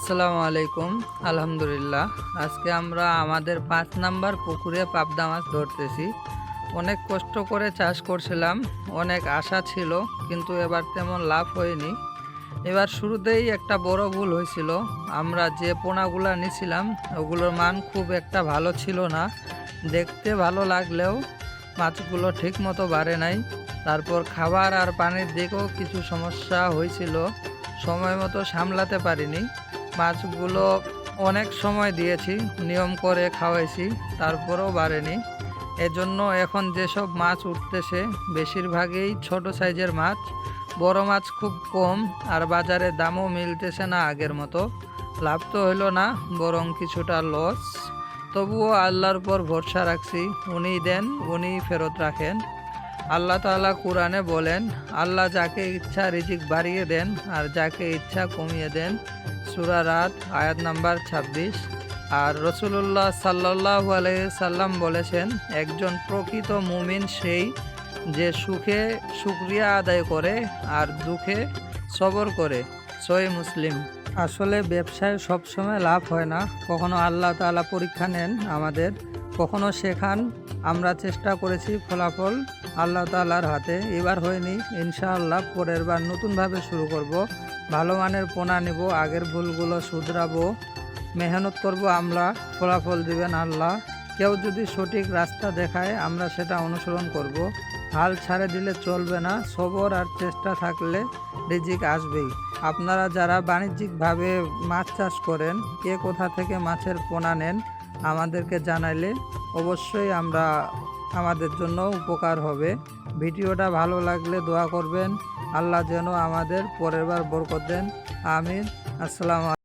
আসসালামু আলাইকুম। আলহামদুলিল্লাহ, আজকে আমরা আমাদের পাঁচ নাম্বার পুকুরে পাবদা মাছ ধরতেছি। অনেক কষ্ট করে চাষ করছিলাম, অনেক আশা ছিল, কিন্তু এবার তেমন লাভ হয়নি। এবার শুরুতেই একটা বড় ভুল হয়েছিল। আমরা যে পোনাগুলা নিছিলাম, ওগুলোর মান খুব একটা ভালো ছিল না। দেখতে ভালো লাগলেও মাছগুলো ঠিক মতো বাড়ে নাই। তারপর খাবার আর পানির দিকেও কিছু সমস্যা হয়েছিল। সময় মতো সামলাতে পারিনি। মাছগুলো অনেক সময় দিয়েছি, নিয়ম করে খাওয়াইছি, তারপরেও বাড়েনি। এজন্য এখন যেসব মাছ উঠতেছে, বেশিরভাগই ছোট সাইজের মাছ, বড় মাছ খুব কম, আর বাজারে দামও মিলতেছে না আগের মতো। লাভ তো হইল না, বরং কিছুটা লস তবুও আল্লাহর উপর ভরসা রাখছি উনি দেন উনি ফেরত রাখেন। আল্লাহ তাআলা কোরআনে বলেন, আল্লাহ যাকে ইচ্ছা রিজিক বাড়িয়ে দেন, আর যাকে ইচ্ছা কমিয়ে দেন সুরা রাত, আয়াত নাম্বার ২৬ আর রসুল্লাহ সাল্লাহ সাল্লাম বলেছেন, একজন প্রকৃত মুমিন সেই যে সুখে শুক্রিয়া আদায় করে আর দুঃখে সবর করে। সই মুসলিম। আসলে ব্যবসায় সবসময় লাভ হয় না। কখনো আল্লাহ তাআলা পরীক্ষা নেন আমাদের, কখনো শেখান আমরা চেষ্টা করেছি ফলাফল আল্লাহ তাআলার হাতে। এবার হয়নি ইনশাআল্লাহ পরের বার নতুনভাবে শুরু করব। ভালো মানের পোনা নেব, আগের ভুলগুলো শুধরাবো। মেহনত করব আমরা, ফলাফল দিবেন আল্লাহ। কেউ যদি সঠিক রাস্তা দেখায়, আমরা সেটা অনুসরণ করব। হাল ছাড়ে দিলে চলবে না, সবর আর চেষ্টা থাকলে রিজিক আসবেই। আপনারা যারা বাণিজ্যিকভাবে মাছ চাষ করেন, কে কোথা থেকে মাছের পোনা নেন, আমাদেরকে জানাইলে অবশ্যই আমরা আমাদের জন্য উপকার হবে। ভিডিওটা ভালো লাগলে দোয়া করবেন। আল্লাহ যেন আমাদের পরের বার বরকত দেন। আমিন। আসসালামু